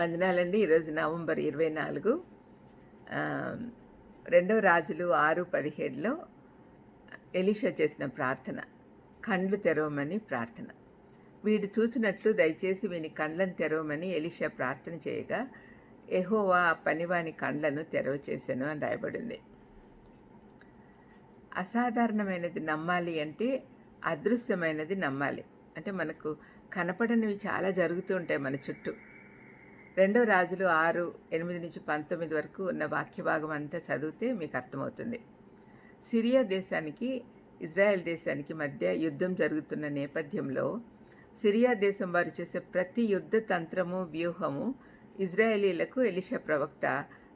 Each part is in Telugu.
వందనాలండి. ఈరోజు నవంబర్ ఇరవై నాలుగు. రెండవ రాజులు ఆరు పదిహేడులో ఎలీషా చేసిన ప్రార్థన కండ్లు తెరవమని ప్రార్థన. వీడు చూచినట్లు దయచేసి వీని కండ్లను తెరవమని ఎలీషా ప్రార్థన చేయగా ఎహోవా ఆ పనివాని కండ్లను తెరవచేశాను అని రాయబడింది. అసాధారణమైనది నమ్మాలి అంటే అదృశ్యమైనది నమ్మాలి. అంటే మనకు కనపడనివి చాలా జరుగుతూ ఉంటాయి మన చుట్టూ. రెండో రాజులు ఆరు ఎనిమిది నుంచి పంతొమ్మిది వరకు ఉన్న వాక్య భాగం అంతా చదివితే మీకు అర్థమవుతుంది. సిరియా దేశానికి ఇజ్రాయెల్ దేశానికి మధ్య యుద్ధం జరుగుతున్న నేపథ్యంలో సిరియా దేశం వారు చేసే ప్రతి యుద్ధ తంత్రము వ్యూహము ఇజ్రాయేలీలకు ఎలిషా ప్రవక్త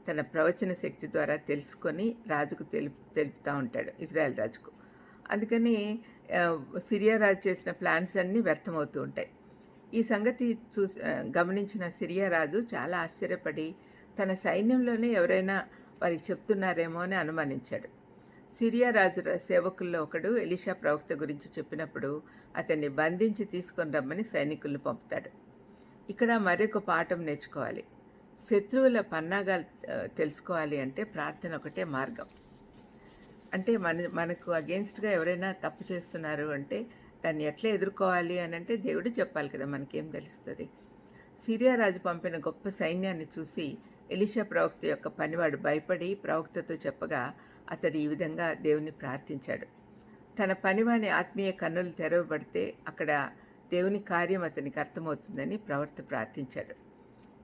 తన ప్రవచన శక్తి ద్వారా తెలుసుకొని రాజుకు తెలుపు తెలుపుతూ ఉంటాడు ఇజ్రాయెల్ రాజుకు. అందుకని సిరియా రాజు చేసిన ప్లాన్స్ అన్నీ వ్యర్థమవుతూ ఉంటాయి. ఈ సంగతి చూసి గమనించిన సిరియా రాజు చాలా ఆశ్చర్యపడి తన సైన్యంలోనే ఎవరైనా వారికి చెప్తున్నారేమో అని అనుమానించాడు. సిరియా రాజు సేవకుల్లో ఒకడు ఎలిషా ప్రవక్త గురించి చెప్పినప్పుడు అతన్ని బంధించి తీసుకొని రమ్మని సైనికులను పంపుతాడు. ఇక్కడ మరొక పాఠం నేర్చుకోవాలి. శత్రువుల పన్నాగాలు తెలుసుకోవాలి అంటే ప్రార్థన ఒకటే మార్గం. అంటే మన మనకు అగేన్స్ట్గా ఎవరైనా తప్పు చేస్తున్నారు అంటే దాన్ని ఎట్లా ఎదుర్కోవాలి అని అంటే దేవుడు చెప్పాలి కదా మనకేం తెలుస్తుంది. సిరియా రాజు పంపిన గొప్ప సైన్యాన్ని చూసి ఎలిషా ప్రవక్త యొక్క పనివాడు భయపడి ప్రవక్తతో చెప్పగా అతడు ఈ విధంగా దేవుని ప్రార్థించాడు. తన పనివాని ఆత్మీయ కన్నులు తెరవబడితే అక్కడ దేవుని కార్యం అతనికి అర్థమవుతుందని ప్రవర్త ప్రార్థించాడు.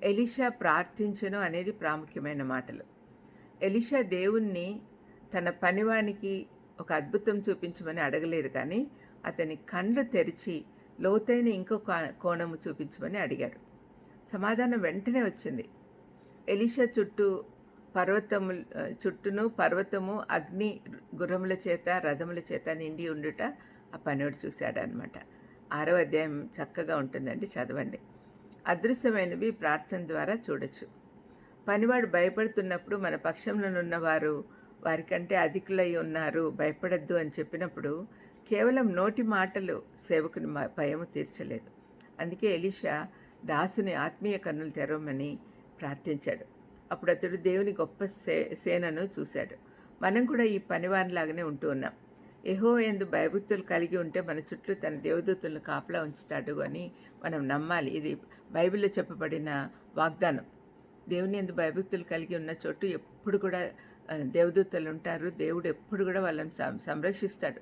ఎలిషా ప్రార్థించను అనేది ప్రాముఖ్యమైన మాటలు. ఎలిషా దేవుణ్ణి తన పనివానికి ఒక అద్భుతం చూపించమని అడగలేదు కానీ అతని కండ్లు తెరిచి లోతైన ఇంకో కోణము చూపించమని అడిగాడు. సమాధానం వెంటనే వచ్చింది. ఎలిషా చుట్టూ పర్వతము చుట్టూను పర్వతము అగ్ని గుర్రముల చేత రథముల చేత నిండి ఉండుట ఆ పనివాడు చూశాడనమాట ఆరో అధ్యాయం చక్కగా ఉంటుందండి చదవండి. అదృశ్యమైనవి ప్రార్థన ద్వారా చూడొచ్చు. పనివాడు భయపడుతున్నప్పుడు మన పక్షంలోనున్నవారు వారు వారికంటే అధికులై ఉన్నారు భయపడద్దు అని చెప్పినప్పుడు కేవలం నోటి మాటలు సేవకుని భయం భయము తీర్చలేదు. అందుకే ఎలీషా దాసుని ఆత్మీయ కన్నులు తెరవమని ప్రార్థించాడు. అప్పుడు అతడు దేవుని గొప్ప సే సేనను చూశాడు. మనం కూడా ఈ పనివారిలాగానే ఉంటూ ఉన్నాం. ఎహో ఎందు భయభక్తులు కలిగి ఉంటే మన చుట్టూ తన దేవదూతులను కాపలా ఉంచుతాడు అని మనం నమ్మాలి. ఇది బైబిల్లో చెప్పబడిన వాగ్దానం. దేవుని ఎందు భయభక్తులు కలిగి ఉన్న చోటు ఎప్పుడు కూడా దేవదూతలు ఉంటారు. దేవుడు ఎప్పుడు కూడా వాళ్ళని సం- సంరక్షిస్తాడు.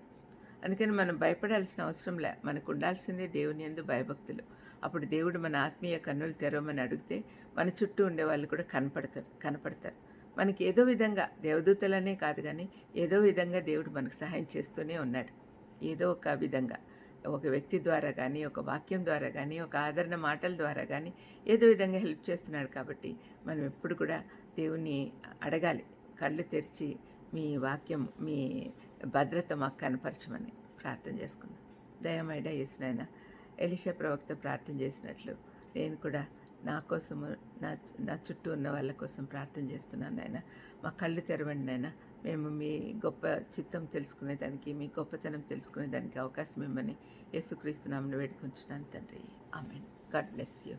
అందుకని మనం భయపడాల్సిన అవసరం లే. మనకు ఉండాల్సిందే దేవుని ఎందు భయభక్తులు. అప్పుడు దేవుడు మన ఆత్మీయ కన్నులు తెరవమని అడిగితే మన చుట్టూ ఉండే వాళ్ళు కూడా కనపడతారు కనపడతారు. మనకి ఏదో విధంగా దేవదూతలనే కాదు కానీ ఏదో విధంగా దేవుడు మనకు సహాయం చేస్తూనే ఉన్నాడు. ఏదో ఒక విధంగా. ఒక వ్యక్తి ద్వారా కానీ ఒక వాక్యం ద్వారా కానీ ఒక ఆదరణ మాటల ద్వారా కానీ ఏదో విధంగా హెల్ప్ చేస్తున్నాడు కాబట్టి మనం ఎప్పుడు కూడా దేవుని అడగాలి. కళ్ళు తెరిచి మీ వాక్యం మీ భద్రత మాకు కనపరచమని ప్రార్థన చేసుకుందాం. దయమైడ చేసినాయన ఎలిషా ప్రవక్త ప్రార్థన చేసినట్లు నేను కూడా నా కోసము నా నా చుట్టూ ఉన్న వాళ్ళ కోసం ప్రార్థన చేస్తున్నాను నాయన. మా కళ్ళు తెరవండి నాయన. మేము మీ గొప్ప చిత్తం తెలుసుకునేదానికి మీ గొప్పతనం తెలుసుకునేదానికి అవకాశం ఇమ్మని యేసుక్రీస్తు నామను వేడుకుంటున్నాను తండ్రి. ఆమెన్. God bless you.